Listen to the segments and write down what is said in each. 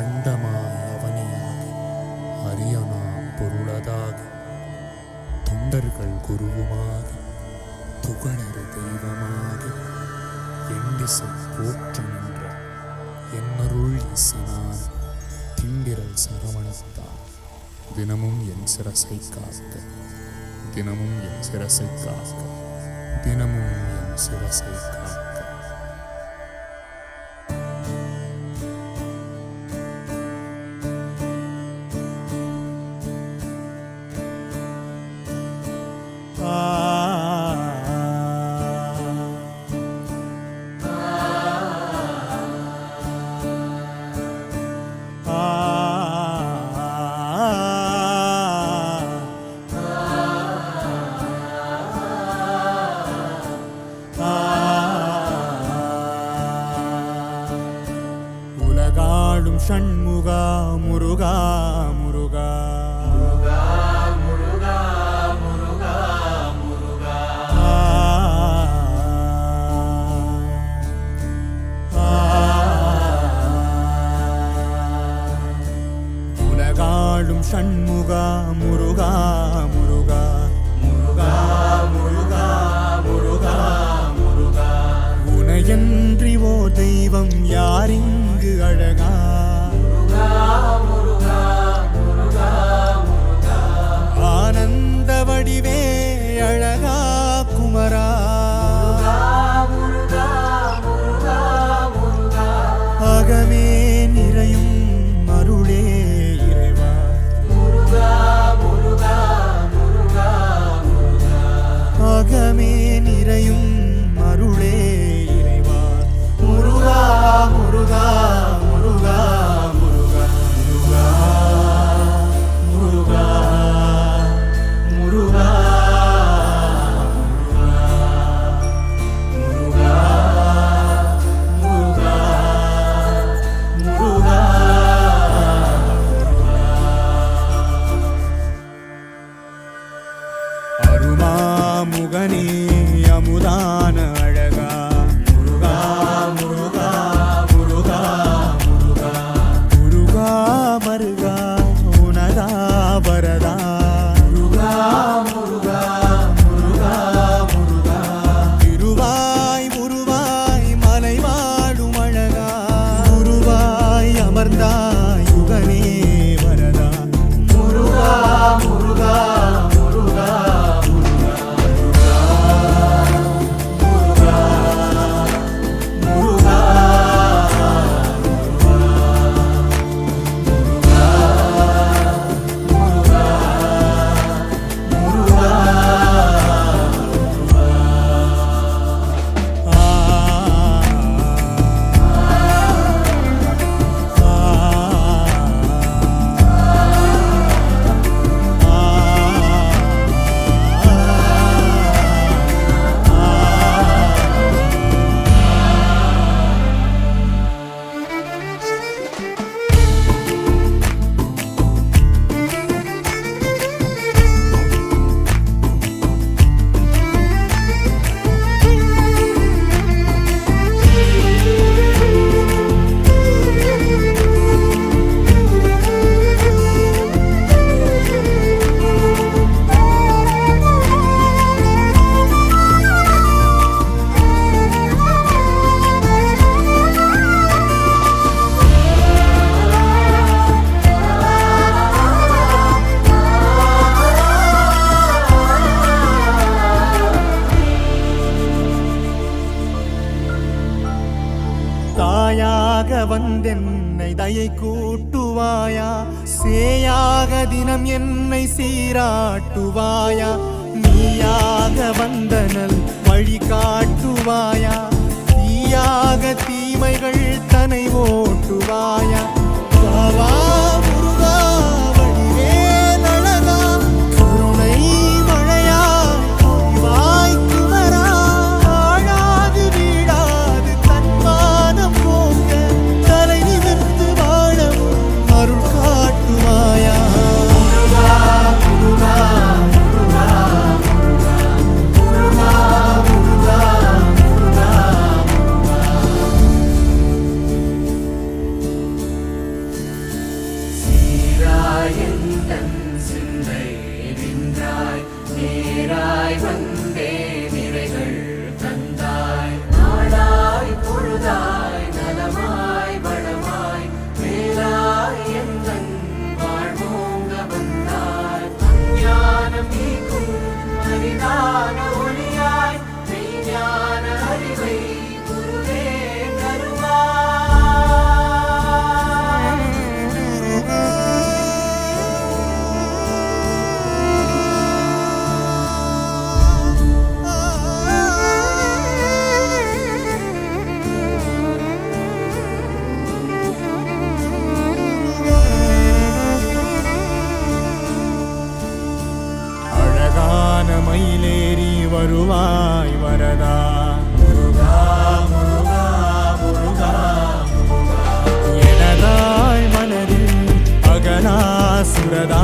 அண்டமாய் அவனையாக அரியனா பொருளதாக தொண்டர்கள் குருவுமாக புகழரு தெய்வமாக எண்டிசை போற்று நின்ற என்னருள் இசனான் திண்டிரல் சரவணத்தான் தினமும் என் சிரசை காக்க தினமும் என் சிரசை காக்க தினமும் என் சிரசை காக்க. சண்முகா முருகா முருகா ஆ. உலகாளும் ஷண்முகா முருகா முருகா முருகா முருகா முருகா முருகா உனையன்றி ஓ தெய்வம் யாரிங்கு அழகா amor. வந்தென்னை தயை கூட்டுவாயா? சேயாக தினம் என்னை சீராட்டுவாயா? நீயாக வந்தனல் வழி காட்டுவாயா? தீயாக தீமைகள் தனைவோ ಹಸ್ರದಾ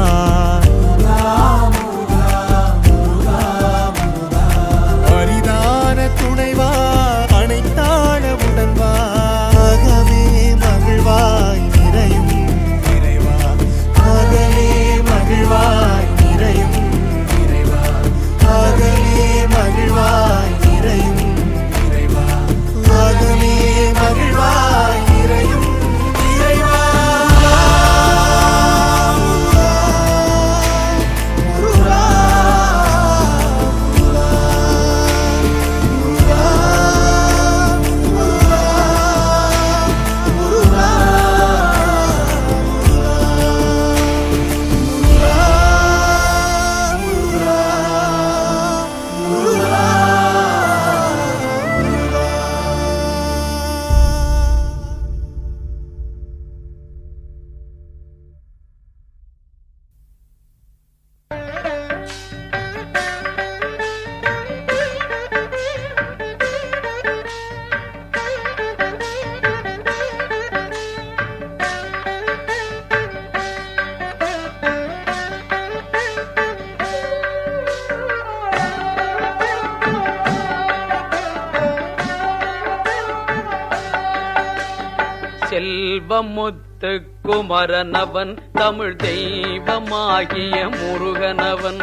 செல்வமுத்து குமரனவன் தமிழ் தெய்வமாகிய முருகனவன்.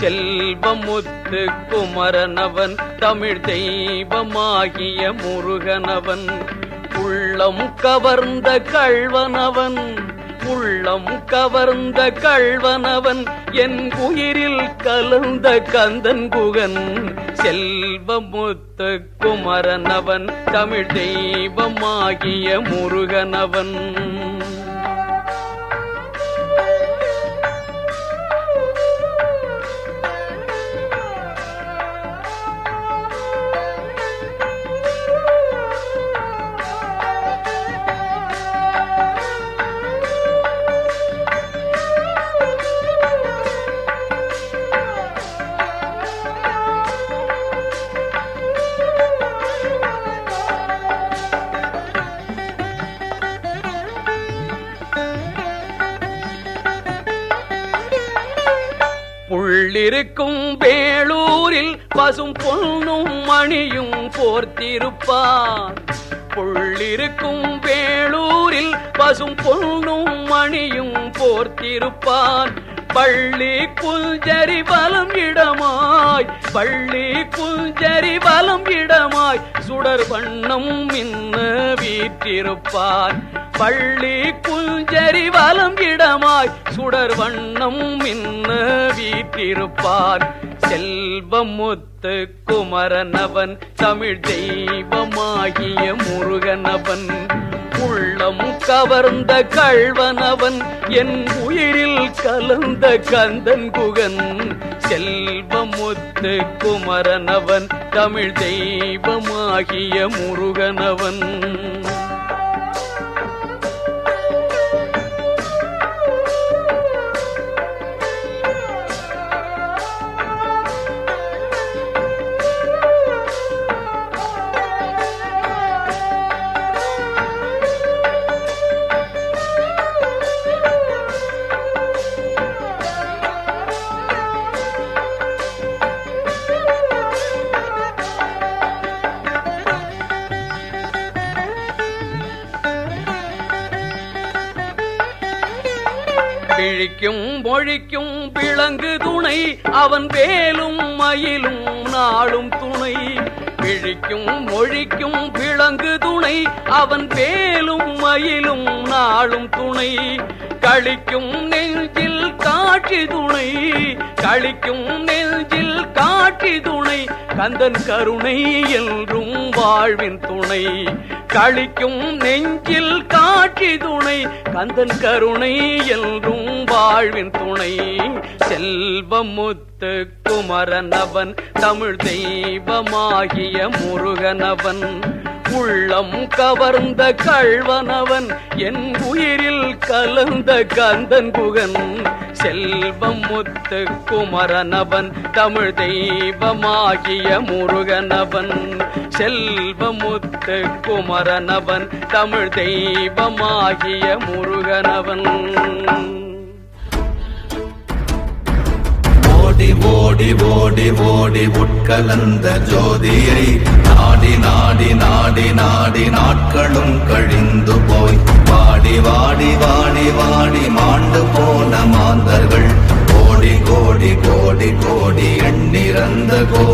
செல்வமுத்து குமரனவன் தமிழ் தெய்வமாகிய முருகனவன். உள்ளம் கவர்ந்த கழ்வனவன் உள்ளம் கவர்ந்த கள்வனவன் என் உயிரில் கலந்த கந்தன் குகன். செல்வமுத்து குமரனவன் தமிழ் தெய்வமாகிய முருகனவன் உள்ளிருக்கும் வேளூரில் பசும் பொன்னும் மணியும் போர்த்திருப்பார். புள்ளிருக்கும் வேளூரில் பசும் பொன்னும் மணியும் போர்த்திருப்பான் பள்ளி குஞ்சரி பலம் இடமாய் பள்ளி குஞ்சரி பலம் இடமாய் சுடர் வண்ணம் மின்ன வீற்றிருப்பான் பள்ளி குஞ்சரி வலம் இடமாய் சுடர் வண்ணம் மின்ன வீற்றிருப்பான் செல்வமுத்து குமரனவன் தமிழ் தெய்வமாகிய முருகனவன். உள்ளம் கவர்ந்த கழ்வனவன் என் உயிரில் கலந்த கந்தன் குகன். செல்வமுத்து குமரனவன் தமிழ் தெய்வமாகிய முருகனவன். விழிக்கும் மொழிக்கும் பிளங்கு துணை. அவன் வேலும் மயிலும் நாளும் துணை. பிழிக்கும் மொழிக்கும் பிளங்கு துணை. அவன் வேலும் மயிலும் நாளும் துணை. கழிக்கும் நெஞ்சில் காட்சி துணை. கழிக்கும் நெஞ்சில் காட்சி துணை. கந்தன் கருணை என்றும் வாழ்வின் துணை. கழிக்கும் நெஞ்சில் காட்சி துணை. கந்தன் கருணை என்றும் வாழ்வின் துணை. செல்வமுத்து குமரனவன் தமிழ் தெய்வமாகிய முருகனவன். உள்ளம் கவர்ந்த கழ்வனவன் என் உயிரில் கலந்த கந்தன் குகன். செல்வம் முத்து குமரனவன் தமிழ் தெய்வமாகிய முருகனவன். செல்வம் குமரனவன் தமிழ் தெய்வமாகிய முருகனவன். ஓடி ஓடி ஓடி ஓடி உட்கலந்த ஜோதியை நாடி நாடி நாடி நாடி நாட்களும் கழிந்து போய் வாடி வாடி வாடி வாடி மாண்டு போன மாந்தர்கள். கோடி கோடி கோடி கோடி எண்ணிறந்த கோடி